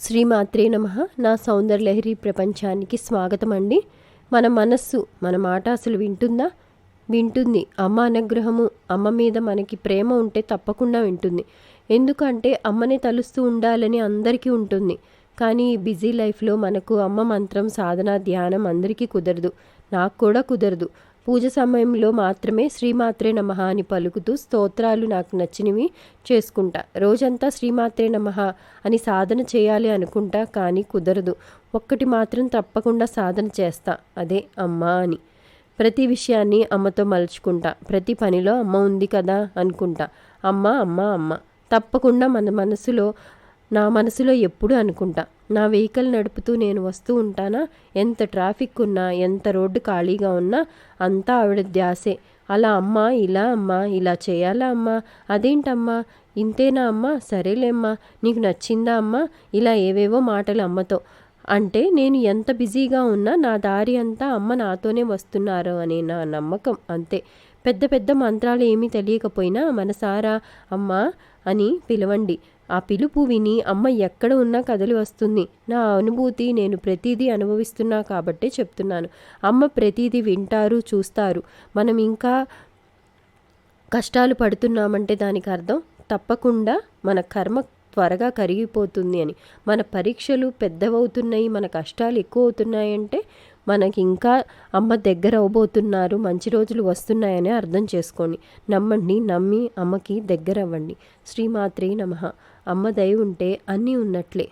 శ్రీమాత్రే నమ. నా సౌందర్యలహరి ప్రపంచానికి స్వాగతం అండి మన మనస్సు మన మాట అసలు వింటుందా? వింటుంది. అమ్మ అనుగ్రహము అమ్మ మీద మనకి ప్రేమ ఉంటే తప్పకుండా వింటుంది. ఎందుకంటే అమ్మనే తలుస్తూ ఉండాలని అందరికీ ఉంటుంది. కానీ బిజీ లైఫ్లో మనకు అమ్మ మంత్రం సాధన ధ్యానం అందరికీ కుదరదు. నాకు కూడా కుదరదు. పూజ సమయంలో మాత్రమే శ్రీమాత్రే నమ అని పలుకుతూ స్తోత్రాలు నాకు నచ్చినవి చేసుకుంటా. రోజంతా శ్రీమాత్రే నమ అని సాధన చేయాలి అనుకుంటా కానీ కుదరదు. ఒక్కటి మాత్రం తప్పకుండా సాధన చేస్తా. అదే అమ్మ అని. ప్రతి విషయాన్ని అమ్మతో మలుచుకుంటా. ప్రతి పనిలో అమ్మ ఉంది కదా అనుకుంటా. అమ్మ అమ్మ అమ్మ. తప్పకుండా మన మనసులో నా మనసులో ఎప్పుడు అనుకుంటా నా వెహికల్ నడుపుతూ నేను వస్తూ ఉంటానా ఎంత ట్రాఫిక్ ఉన్నా ఎంత రోడ్డు ఖాళీగా ఉన్నా అంతా ఆవిడ ధ్యాసే. అలా అమ్మా ఇలా అమ్మా ఇలా చేయాలా అమ్మా? అదేంటమ్మా? ఇంతేనా అమ్మా? సరేలేమ్మా నీకు నచ్చిందా అమ్మా? ఇలా ఏవేవో మాటలు అమ్మతో. అంటే నేను ఎంత బిజీగా ఉన్నా నా దారి అంతా అమ్మ నాతోనే వస్తున్నారు అనే నా నమ్మకం అంతే. పెద్ద పెద్ద మంత్రాలు ఏమీ తెలియకపోయినా మనసారా అమ్మ అని పిలవండి. ఆ పిలుపు విని అమ్మ ఎక్కడ ఉన్నా కదలి వస్తుంది. నా అనుభూతి నేను ప్రతిదీ అనుభవిస్తున్నా కాబట్టే చెప్తున్నాను. అమ్మ ప్రతిదీ వింటారు చూస్తారు. మనం ఇంకా కష్టాలు పడుతున్నామంటే దానికి అర్థం తప్పకుండా మన కర్మ త్వరగా కరిగిపోతుంది అని. మన పరీక్షలు పెద్దవవుతున్నాయి మన కష్టాలు ఎక్కువ అవుతున్నాయంటే మనకి ఇంకా అమ్మ దగ్గర అవ్వబోతున్నారు మంచి రోజులు వస్తున్నాయని అర్థం చేసుకోండి. నమ్మండి నమ్మి అమ్మకి దగ్గర అవ్వండి శ్రీమాత్రే నమ. అమ్మ దయ ఉంటే అన్నీ ఉన్నట్లే.